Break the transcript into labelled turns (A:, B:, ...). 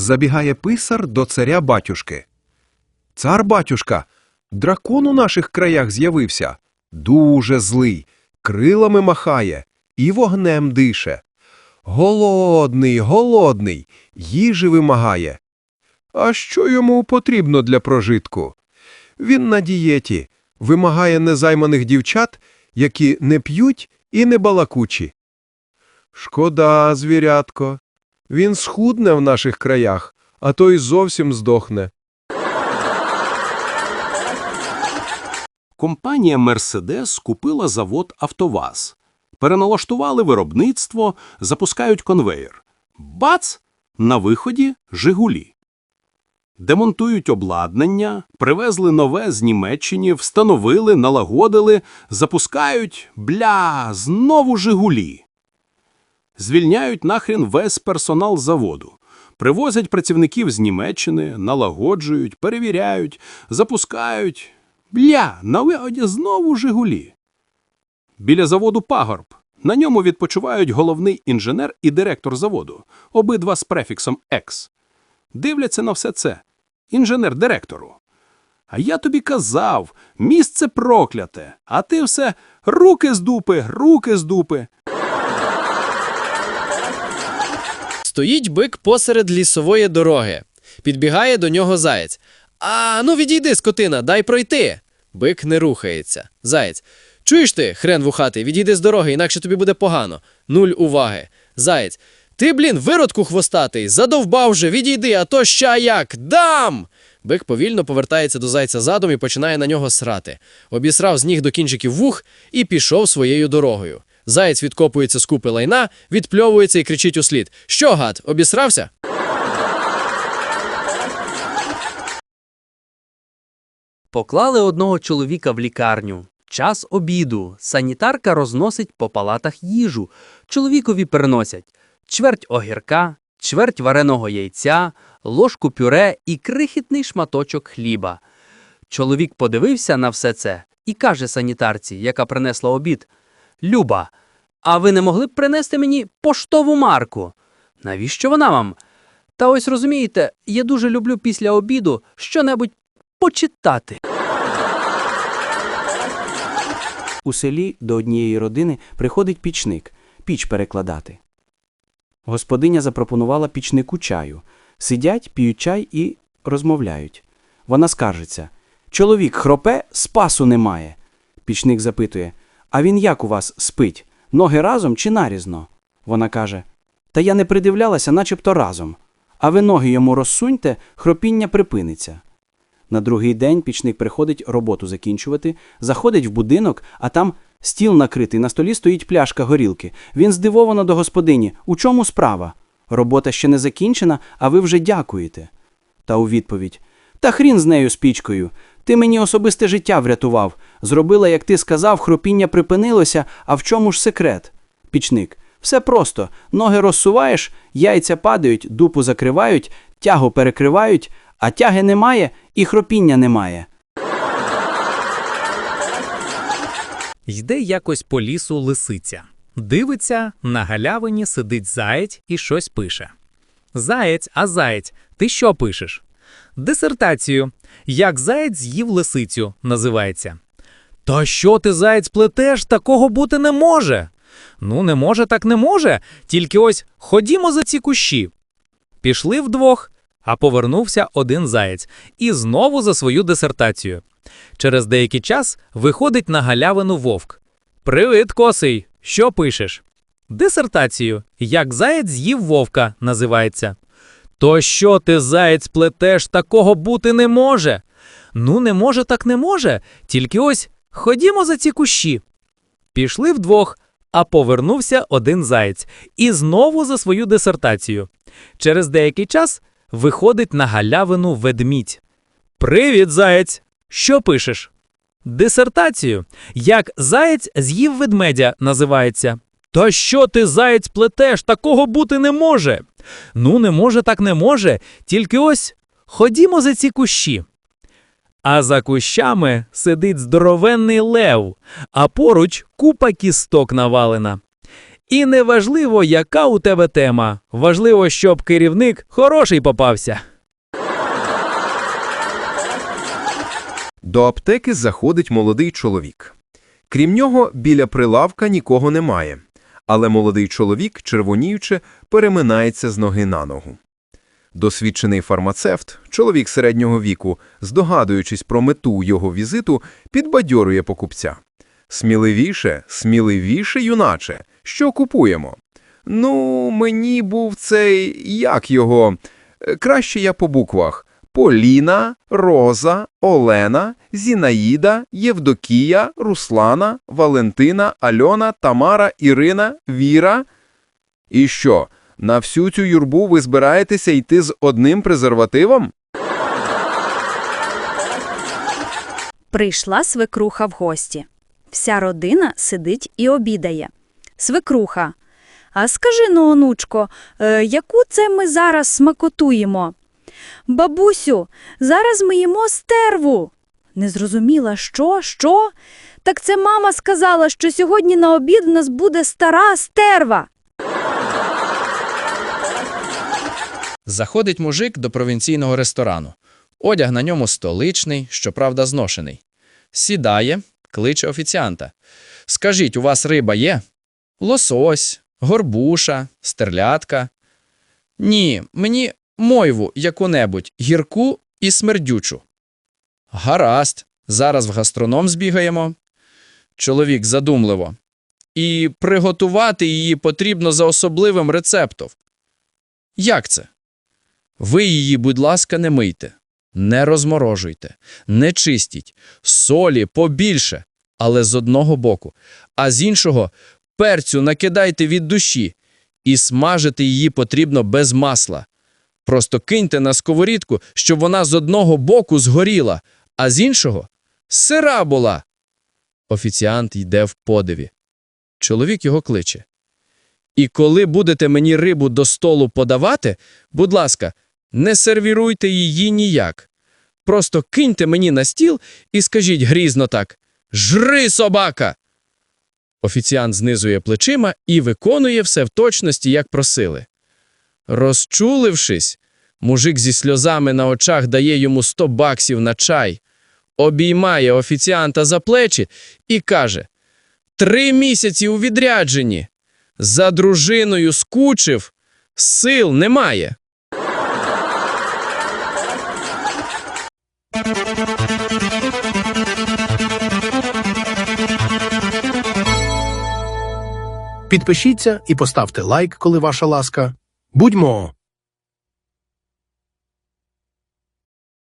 A: Забігає писар до царя батюшки. Цар батюшка, дракон у наших краях з'явився. Дуже злий, крилами махає і вогнем дише. Голодний, голодний, їжі вимагає. А що йому потрібно для прожитку? Він на дієті, вимагає незайманих дівчат, які не п'ють і не балакучі. Шкода, звірятко. Він схудне в наших краях, а то й зовсім здохне.
B: Компанія Мерседес купила завод «Автоваз». Переналаштували виробництво, запускають конвеєр. Бац! На виході «Жигулі». Демонтують обладнання, привезли нове з Німеччини, встановили, налагодили, запускають, бля, знову «Жигулі». Звільняють нахрен весь персонал заводу. Привозять працівників з Німеччини, налагоджують, перевіряють, запускають. Бля, на вигоді знову «Жигулі». Біля заводу пагорб. На ньому відпочивають головний інженер і директор заводу, обидва з префіксом «екс». Дивляться на все це. Інженер директору. А я тобі казав, місце прокляте, а ти все руки з дупи, руки з дупи.
C: Стоїть бик посеред лісової дороги. Підбігає до нього заєць. А ну відійди, скотина, дай пройти. Бик не рухається. Заєць. Чуєш ти, хрен вухатий, відійди з дороги, інакше тобі буде погано. Нуль уваги. Заєць. Ти, блін, виродку хвостатий, задовбав же, відійди, а то ща як. Дам! Бик повільно повертається до зайця задом і починає на нього срати. Обісрав з ніг до кінчиків вух і пішов своєю дорогою. Заєць відкопується з купи лайна, відпльовується і кричить услід: Що, гад, обісрався?
D: Поклали одного чоловіка в лікарню. Час обіду. Санітарка розносить по палатах їжу. Чоловікові приносять чверть огірка, чверть вареного яйця, ложку пюре і крихітний шматочок хліба. Чоловік подивився на все це і каже санітарці, яка принесла обід: Люба, а ви не могли б принести мені поштову марку? Навіщо вона вам? Та ось розумієте, я дуже люблю після обіду щонебудь почитати.
E: У селі до однієї родини приходить пічник, піч перекладати. Господиня запропонувала пічнику чаю. Сидять, п'ють чай і розмовляють. Вона скаржиться. Чоловік хропе, спасу немає. Пічник запитує: А він як у вас спить? Ноги разом чи нарізно? Вона каже: Та я не придивлялася, начебто разом. А ви ноги йому розсуньте, хропіння припиниться. На другий день пічник приходить роботу закінчувати, заходить в будинок, а там стіл накритий, на столі стоїть пляшка горілки. Він здивовано до господині. У чому справа? Робота ще не закінчена, а ви вже дякуєте. Та у відповідь: Та хрін з нею з пічкою. Ти мені особисте життя врятував. Зробила, як ти сказав, хропіння припинилося, а в чому ж секрет? Пічник. Все просто. Ноги розсуваєш, яйця падають, дупу закривають, тягу перекривають, а тяги немає і хропіння немає.
F: Йде якось по лісу лисиця. Дивиться, на галявині сидить заєць і щось пише. Заєць, а заєць, ти що пишеш? Дисертацію. Як заєць з'їв лисицю, називається. Та що ти, заєць, плетеш? Такого бути не може. Ну, не може, так не може. Тільки ось ходімо за ці кущі. Пішли вдвох, а повернувся один заєць і знову за свою дисертацію. Через деякий час виходить на галявину вовк. Привіт, косий! Що пишеш? Дисертацію. Як заєць з'їв вовка, називається. То що ти, заєць, плетеш, такого бути не може? Ну, не може, так не може. Тільки ось ходімо за ці кущі. Пішли вдвох, а повернувся один заєць і знову за свою дисертацію. Через деякий час виходить на галявину ведмідь. Привіт, заєць! Що пишеш? Дисертацію. Як заєць з'їв ведмедя називається. Та що ти, заєць, плетеш? Такого бути не може. Ну, не може, так не може. Тільки ось ходімо за ці кущі. А за кущами сидить здоровенний лев, а поруч купа кісток навалена. І не важливо, яка у тебе тема. Важливо, щоб керівник хороший попався.
A: До аптеки заходить молодий чоловік. Крім нього, біля прилавка нікого немає, але молодий чоловік, червоніючи, переминається з ноги на ногу. Досвідчений фармацевт, чоловік середнього віку, здогадуючись про мету його візиту, підбадьорює покупця. Сміливіше, сміливіше, юначе, що купуємо? Ну, мені був цей, як його, Е, краще я по буквах. Поліна, Роза, Олена, Зінаїда, Євдокія, Руслана, Валентина, Альона, Тамара, Ірина, Віра. І що, на всю цю юрбу ви збираєтеся йти з одним презервативом?
G: Прийшла свекруха в гості. Вся родина сидить і обідає. Свекруха. А скажи ну, онучко, е, яку це ми зараз смакотуємо? Бабусю, зараз ми їмо стерву. Не зрозуміла, що, що? Так це мама сказала, що сьогодні на обід у нас буде стара стерва.
C: Заходить мужик до провінційного ресторану. Одяг на ньому столичний, щоправда, зношений. Сідає, кличе офіціанта. Скажіть, у вас риба є? Лосось, горбуша, стерлядка. Ні, мені мойву яку-небудь, гірку і смердючу. Гаразд, зараз в гастроном збігаємо. Чоловік задумливо. І приготувати її потрібно за особливим рецептом. Як це? Ви її, будь ласка, не мийте, не розморожуйте, не чистіть, солі побільше, але з одного боку, а з іншого перцю накидайте від душі, і смажити її потрібно без масла. Просто киньте на сковорідку, щоб вона з одного боку згоріла, а з іншого сира була. Офіціант йде в подиві. Чоловік його кличе. І коли будете мені рибу до столу подавати, будь ласка, не сервіруйте її ніяк. Просто киньте мені на стіл і скажіть грізно так Жри, собака! Офіціант знизує плечима і виконує все в точності, як просили. Розчулившись, мужик зі сльозами на очах дає йому 100 баксів на чай, обіймає офіціанта за плечі і каже: Три місяці у відрядженні. За дружиною скучив, сил немає.
H: Підпишіться і поставте лайк, коли ваша ласка. Будьмо